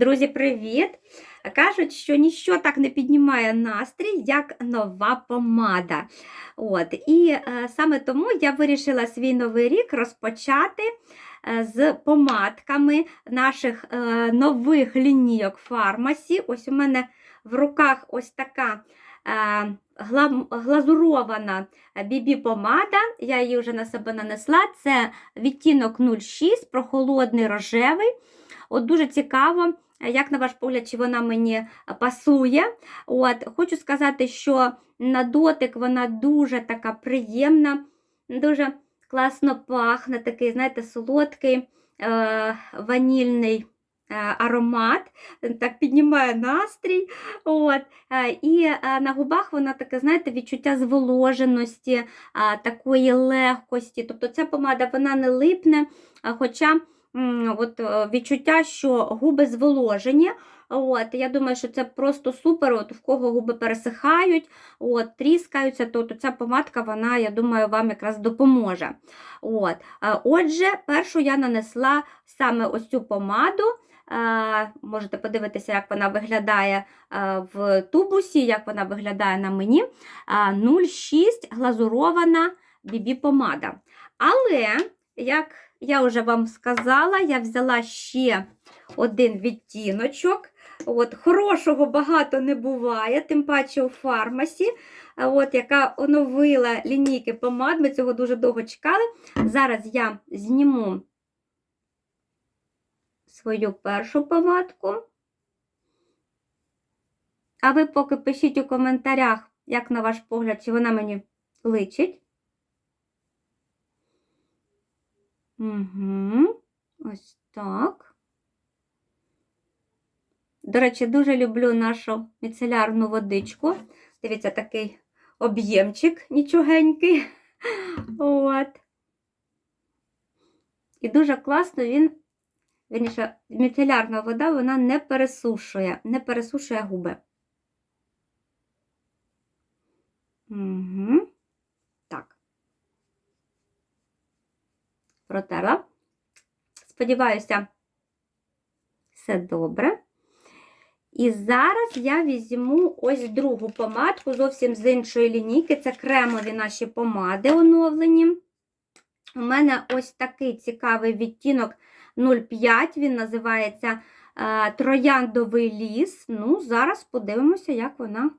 Друзі, привіт! Кажуть, що ніщо так не піднімає настрій, як нова помада. От. І е, саме тому я вирішила свій новий рік розпочати е, з помадками наших е, нових лінійок фармасі. Ось у мене в руках ось така е, глазурована бібі-помада. Я її вже на себе нанесла. Це відтінок 06, прохолодний рожевий. От дуже цікаво, як на ваш погляд, чи вона мені пасує. От, хочу сказати, що на дотик вона дуже така приємна, дуже класно пахне, такий, знаєте, солодкий е- ванільний е, аромат, так піднімає настрій. От, е, і е, на губах вона таке, знаєте, відчуття зволоженості, е, такої легкості. Тобто ця помада вона не липне, хоча от, е, відчуття, що губи зволожені. От, я думаю, що це просто супер. От, в кого губи пересихають, от, тріскаються, то, то ця помадка, вона, я думаю, вам якраз допоможе. От. е, Отже, першу я нанесла саме ось цю помаду. Е, Можете подивитися, як вона виглядає в тубусі, як вона виглядає на мені. Е, 06 глазурована бібі-помада. Але, як я вже вам сказала, я взяла ще один відтіночок. От, Хорошого багато не буває, тим паче у фармасі, от, яка оновила лінійки помад. Ми цього дуже довго чекали. Зараз я зніму свою першу помадку. А ви поки пишіть у коментарях, як на ваш погляд, чи вона мені личить. Угу. Ось так. До речі, дуже люблю нашу міцелярну водичку. Дивіться, такий об'ємчик нічогенький. От. І дуже класно він, вірніше, міцелярна вода, вона не пересушує, не пересушує губи. Угу. Так. Протерла. Сподіваюся, все добре. І зараз я візьму ось другу помадку, зовсім з іншої лінійки. Це кремові наші помади оновлені. У мене ось такий цікавий відтінок 0,5, він називається е, Трояндовий ліс. Ну, зараз подивимося, як вона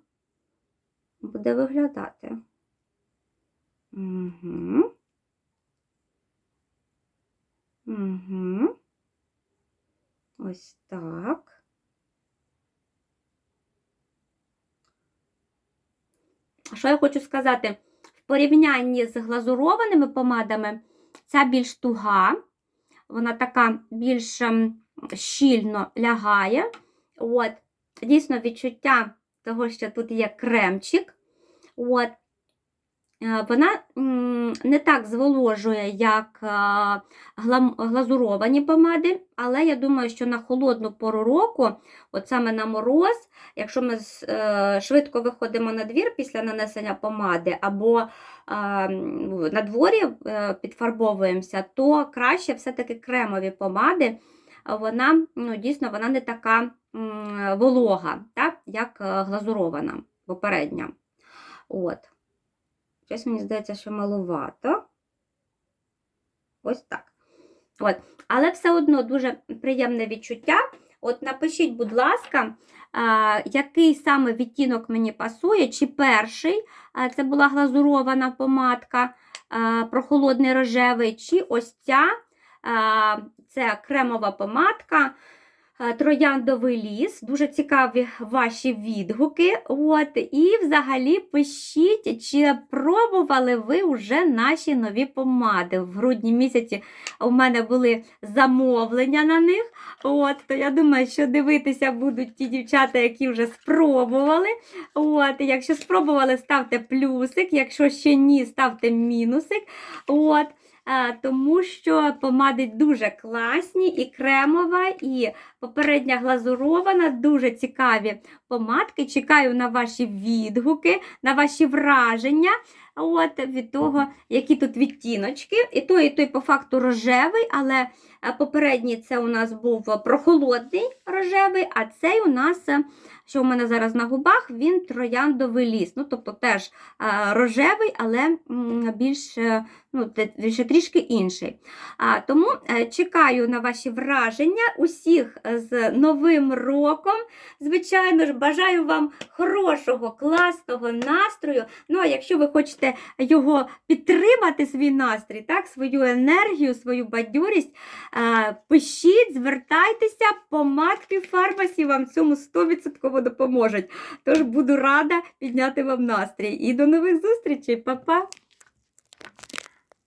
буде виглядати. Угу. Угу. Ось так. Що я хочу сказати? В порівнянні з глазурованими помадами, ця більш туга, вона така більш ем, щільно лягає. От, Дійсно, відчуття того, що тут є кремчик. От, Вона не так зволожує, як е, глазуровані помади, але я думаю, що на холодну пору року, от саме на мороз, якщо ми е, швидко виходимо на двір після нанесення помади, або е, на дворі е, підфарбовуємося, то краще все-таки кремові помади. Вона ну, дійсно вона не така волога, так, як е, глазурована попередня. От. Щось мені здається, що малувато. Ось так. От. Але все одно дуже приємне відчуття. От напишіть, будь ласка, який саме відтінок мені пасує, чи перший, це була глазурована помадка, прохолодний рожевий, чи ось ця, це кремова помадка. А, Трояндовий ліс, дуже цікаві ваші відгуки. От, і взагалі пишіть, чи пробували ви вже наші нові помади. В грудні місяці у мене були замовлення на них. От, то я думаю, що дивитися будуть ті дівчата, які вже спробували. От, якщо спробували, ставте плюсик, якщо ще ні, ставте мінусик. От. Е, Тому що помади дуже класні, і кремова, і попередня глазурована, дуже цікаві помадки. Чекаю на ваші відгуки, на ваші враження. От, від того, які тут відтіночки. І той, і той по факту рожевий, але е, попередній це у нас був прохолодний рожевий, а цей у нас, е, що у мене зараз на губах, він трояндовий ліс. Ну, тобто теж рожевий, але більш е, ну, більше трішки інший. А, тому е, чекаю на ваші враження усіх е, з Новим роком. Звичайно ж, бажаю вам хорошого, класного настрою. Ну, а якщо ви хочете його підтримати, свій настрій, так, свою енергію, свою бадьорість, пишіть, звертайтеся, помадки в фармасі вам цьому 100% допоможуть. Тож буду рада підняти вам настрій. І до нових зустрічей, Па-па!